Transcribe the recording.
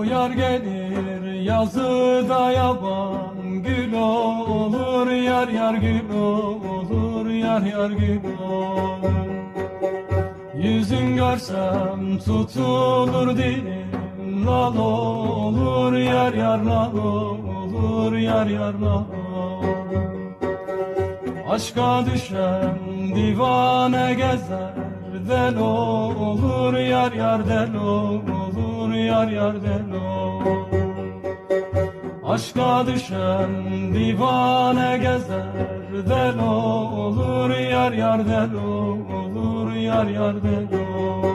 bahar gelir yazıda yaban gül olur yar yar gül olur yar yar gül olur. Yüzün görsem tutulur dilim lal olur yar yar lal olur yar yar lal Aşka düşen divane gezer del olur yar yar del olur yar yar del olur Aşka düşen divane gezer del olur yar yar del olur yar yar del olur